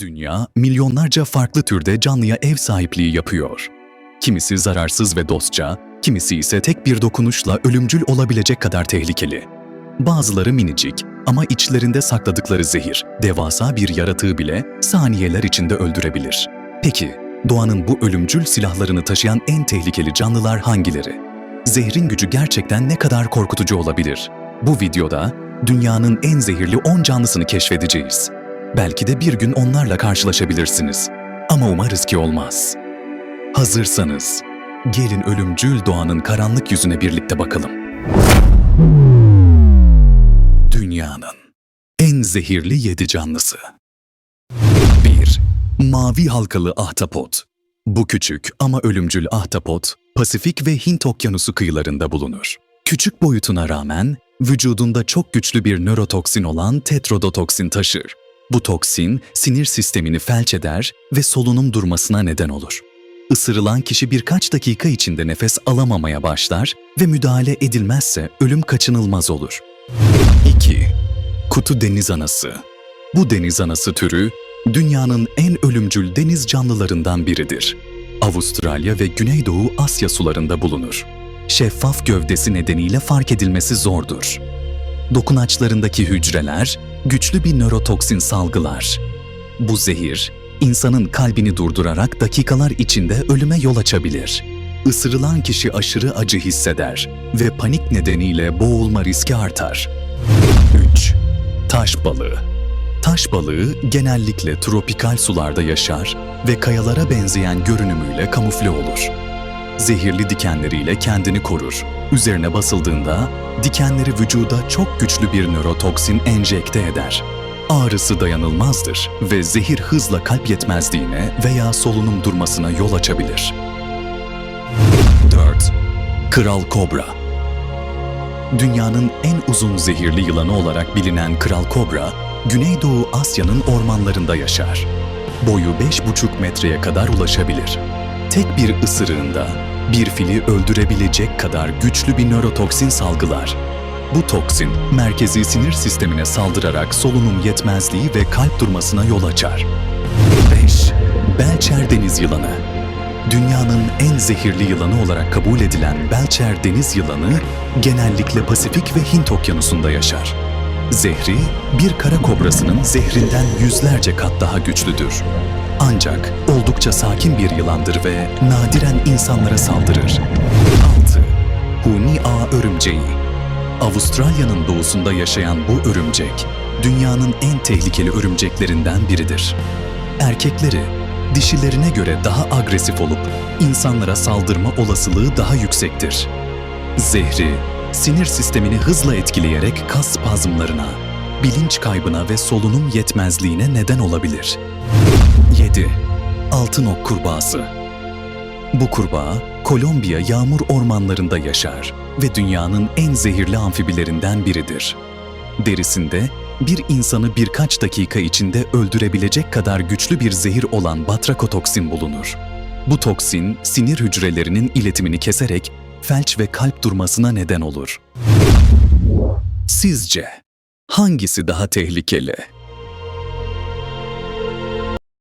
Dünya, milyonlarca farklı türde canlıya ev sahipliği yapıyor. Kimisi zararsız ve dostça, kimisi ise tek bir dokunuşla ölümcül olabilecek kadar tehlikeli. Bazıları minicik ama içlerinde sakladıkları zehir, devasa bir yaratığı bile saniyeler içinde öldürebilir. Peki, doğanın bu ölümcül silahlarını taşıyan en tehlikeli canlılar hangileri? Zehrin gücü gerçekten ne kadar korkutucu olabilir? Bu videoda dünyanın en zehirli 10 canlısını keşfedeceğiz. Belki de bir gün onlarla karşılaşabilirsiniz. Ama umarız ki olmaz. Hazırsanız, gelin ölümcül doğanın karanlık yüzüne birlikte bakalım. Dünyanın en zehirli yedi canlısı. 1. Mavi halkalı ahtapot. Bu küçük ama ölümcül ahtapot, Pasifik ve Hint okyanusu kıyılarında bulunur. Küçük boyutuna rağmen vücudunda çok güçlü bir nörotoksin olan tetrodotoksin taşır. Bu toksin sinir sistemini felç eder ve solunum durmasına neden olur. Isırılan kişi birkaç dakika içinde nefes alamamaya başlar ve müdahale edilmezse ölüm kaçınılmaz olur. 2. Kutu deniz anası. Bu deniz anası türü dünyanın en ölümcül deniz canlılarından biridir. Avustralya ve Güneydoğu Asya sularında bulunur. Şeffaf gövdesi nedeniyle fark edilmesi zordur. Dokunaçlarındaki hücreler güçlü bir nörotoksin salgılar. Bu zehir insanın kalbini durdurarak dakikalar içinde ölüme yol açabilir. Isırılan kişi aşırı acı hisseder ve panik nedeniyle boğulma riski artar. 3. Taş balığı. Taş balığı genellikle tropikal sularda yaşar ve kayalara benzeyen görünümüyle kamufle olur. Zehirli dikenleriyle kendini korur. Üzerine basıldığında dikenleri vücuda çok güçlü bir nörotoksin enjekte eder. Ağrısı dayanılmazdır ve zehir hızla kalp yetmezliğine veya solunum durmasına yol açabilir. 4. Kral Kobra Dünyanın en uzun zehirli yılanı olarak bilinen Kral Kobra, Güneydoğu Asya'nın ormanlarında yaşar. Boyu 5,5 metreye kadar ulaşabilir. Tek bir ısırığında bir fili öldürebilecek kadar güçlü bir nörotoksin salgılar. Bu toksin merkezi sinir sistemine saldırarak solunum yetmezliği ve kalp durmasına yol açar. 5. Belçer deniz yılanı Dünyanın en zehirli yılanı olarak kabul edilen Belçer deniz yılanı genellikle Pasifik ve Hint okyanusunda yaşar. Zehri bir kara kobrasının zehrinden yüzlerce kat daha güçlüdür. Ancak oldukça sakin bir yılandır ve nadiren insanlara saldırır. 6. Huni ağa örümceği Avustralya'nın doğusunda yaşayan bu örümcek, dünyanın en tehlikeli örümceklerinden biridir. Erkekleri dişilerine göre daha agresif olup insanlara saldırma olasılığı daha yüksektir. Zehri, sinir sistemini hızla etkileyerek kas spazmlarına, bilinç kaybına ve solunum yetmezliğine neden olabilir. 7. Altın ok kurbağası Bu kurbağa, Kolombiya yağmur ormanlarında yaşar ve dünyanın en zehirli amfibilerinden biridir. Derisinde bir insanı birkaç dakika içinde öldürebilecek kadar güçlü bir zehir olan batrakotoksin bulunur. Bu toksin sinir hücrelerinin iletimini keserek felç ve kalp durmasına neden olur. Sizce hangisi daha tehlikeli?